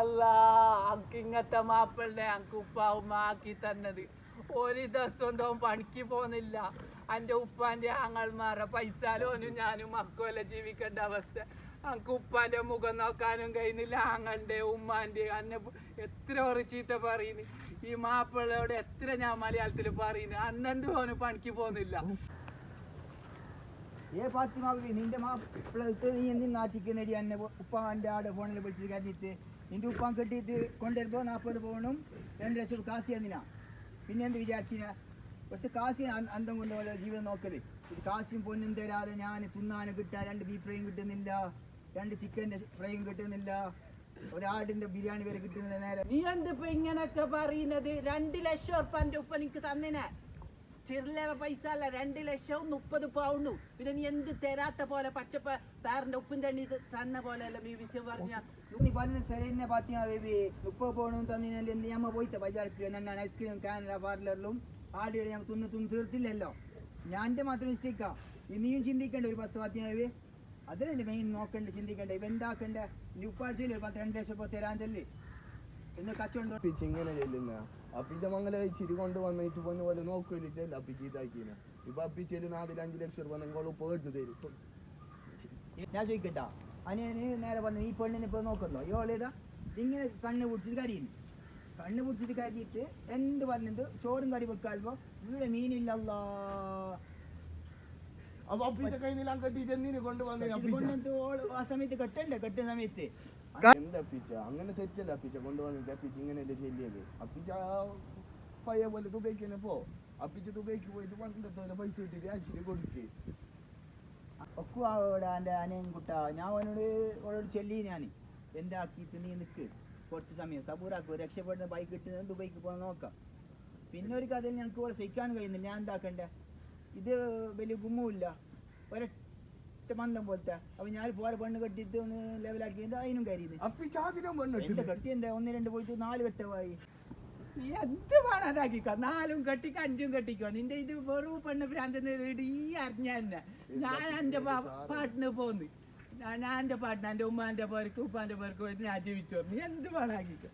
അല്ലാ അനക്ക് ഇങ്ങനത്തെ മാപ്പിളെ അനക്ക് ഉപ്പ ഉമ്മ ആക്കി തന്നത്. ഒരു ദിവസം തോൻ പണിക്ക് പോന്നില്ല. എന്റെ ഉപ്പാന്റെ ആങ്ങൾമാരെ പൈസാലോനും ഞാനും മക്കളെ ജീവിക്കേണ്ട അവസ്ഥ. അനക്ക് ഉപ്പാന്റെ മുഖം നോക്കാനും കഴിയുന്നില്ല. ആങ്ങളുടെ ഉമ്മാന്റെ അന്നെ എത്ര ഒരു ചീത്ത പറയുന്നു ഈ മാപ്പിളയോട് എത്ര ഞാൻ മലയാളത്തിൽ പറയുന്നു അന്നെന്ത് പണിക്ക് പോകുന്നില്ല ഏ ഫാത്തിമാവി നിന്റെ മാപ്പിളത്ത് നീ എന്തി നാട്ടിക്ക് നേടി എന്നെ ഉപ്പാന്റെ ആടെ ഫോണിൽ വിളിച്ചിട്ട് കരഞ്ഞിട്ട് നിന്റെ ഉപ്പാൻ കെട്ടിയിട്ട് കൊണ്ടുവരുമ്പോൾ നാൽപ്പത് പോകണം രണ്ട് ലക്ഷം കാശി എന്തിനാ പിന്നെ എന്ത് വിചാരിച്ചിന? പക്ഷെ കാശി അന്തം കൊണ്ട് പോലെ ജീവിതം നോക്കൽ. ഇത് കാശിയും പൊന്നും തരാതെ ഞാൻ തിന്നാനും കിട്ടാൻ രണ്ട് ബീഫ് ഫ്രൈയും കിട്ടുന്നില്ല രണ്ട് ചിക്കന്റെ ഫ്രൈയും കിട്ടുന്നില്ല ഒരാടിന്റെ ബിരിയാണി വരെ കിട്ടുന്നില്ല നേരെ. നീ എന്തിപ്പോ ഇങ്ങനൊക്കെ പറയുന്നത്? രണ്ട് ലക്ഷം ഉറുപ്പ ഉപ്പ നിനക്ക് തന്നിനെ. ചില്ലറ പൈസ അല്ല രണ്ട് ലക്ഷവും മുപ്പത് പൗണ്ടും. പിന്നെ നീ എന്ത് തരാത്ത പോലെ പച്ചപ്പ താറിന്റെ ഉപ്പിന്റെ എണ്ണി തന്ന പോലെ അല്ല നീ വിഷയം പറഞ്ഞ. നീ പറഞ്ഞ ശരിയെന്നെ പാത്തിയാ ബേബി. മുപ്പത് പോകണം തന്നില്ല ഞമ്മ പോയിട്ട് ബജാർക്ക് ഞാൻ ഐസ്ക്രീം കാനഡ പാർലറിലും ആടെ ഞാൻ തിന്ന് തിന്ന് തീർത്തില്ലല്ലോ. ഞാൻ എന്റെ മാത്രം മിസ്റ്റേക്കാ നീയും ചിന്തിക്കേണ്ട ഒരു ബസ് പാത്തിയാ ബേബി. അതിലല്ലേ മെയിൻ നോക്കണ്ട ചിന്തിക്കണ്ട. ഇവ എന്താക്കണ്ട? ഇനി ഉപ്പാഴ്ചയിൽ ഒരു പത്ത് രണ്ട് ലക്ഷം തരാൻ ചെല്ലി. എന്ന് കച്ചവടം അപ്പിച്ച് ഇങ്ങനെ ചെല്ലുന്ന. അപ്പിച്ച മംഗല ചിരി കൊണ്ട് വന്നിട്ട് പോന്ന പോലെ നോക്കില്ല അപ്പിച്ച് ഇതാക്കിനെ. ഇപ്പൊ അപ്പിച്ചേൽ നാല് അഞ്ച് ലക്ഷം രൂപ നിങ്ങൾ പേടിച്ചു തരും. ഞാൻ ചോദിക്കട്ടാ. അനിയന് നേരെ പറഞ്ഞു ഈ പെണ്ണിനെ ഇപ്പൊ നോക്കുന്നോ ഇവളേതാ ഇങ്ങനെ കണ്ണ് പിടിച്ചിട്ട് കരിയുന്നു. കണ്ണ് പിടിച്ചിട്ട് കരിയിട്ട് എന്ത് പറഞ്ഞത് ചോറും കറി വെക്കാൽപ്പോ ഇവിടെ മീനില്ലല്ലോ. അപ്പൊ അപ്പിച്ച കൈ നിലാൻ കെട്ടിട്ട് എന്തിനു കൊണ്ട് വന്നു ആ സമയത്ത് കെട്ടണ്ടേ? കെട്ടുന്ന സമയത്ത്. എന്താ അപ്പിച്ച? അങ്ങനെ തെറ്റല്ല അപ്പിച്ച. കൊണ്ടുവന്നിട്ട് അപ്പിച്ച് ഇങ്ങനെയല്ലേ ചെല്ലിയത്. അപ്പിച്ച പയ്യ പോലെ തുകയ്ക്ക് പോ. അപ്പിച്ച ദുബൈക്ക് പോയിട്ട് പണ്ടത്തെ പൈസ കിട്ടിട്ട് ആശുപത്രി കൊടുക്ക്. ഒക്കെ അവിടെ എന്റെ അനിയൻ കുട്ട ഞാൻ അവനോട് അവളോട് ചെല്ലി ഞാൻ എന്താക്കിയിട്ട് നീ നിൽക്ക് കുറച്ച് സമയം. സബൂറാക്കും രക്ഷപ്പെടുന്ന ബൈക്ക് കിട്ടുന്നത് ദുബൈക്ക് പോകാൻ നോക്കാം. പിന്നെ ഒരു കഥയിൽ ഞങ്ങൾക്ക് ഇവിടെ സഹിക്കാൻ കഴിയുന്നില്ല. ഞാൻ എന്താക്കണ്ടേ? ഇത് വലിയ ഗുമ്മില്ല ഒരൊറ്റ മന്ദം പോലത്തെ. അപ്പൊ ഞാൻ പോരെ പെണ്ണ് കെട്ടിയിട്ട് ഒന്ന് ലെവലാക്കി അതിനും ആദ്യം എന്റെ കെട്ടി എന്താ? ഒന്ന് രണ്ട് പോയിട്ട് നാല് കെട്ടമായി നീ എന്ത് വേണാതാക്കിക്കോ നാലും കെട്ടിക്കോ അഞ്ചും കെട്ടിക്കോ? നിന്റെ ഇത് വെറും പെണ്ണ് ഭ്രാന്തെന്ന് വീട് ഈ അറിഞ്ഞ തന്നെ ഞാൻ എന്റെ പാട്ടിന് പോന്ന്. ഞാൻ എന്റെ പാട്ടിന് എന്റെ ഉമ്മാന്റെ പേർക്ക് ഉപ്പാന്റെ പേർക്ക് ഞാൻ ജീവിച്ചു നീ എന്ത് വേണാക്കിക്കോ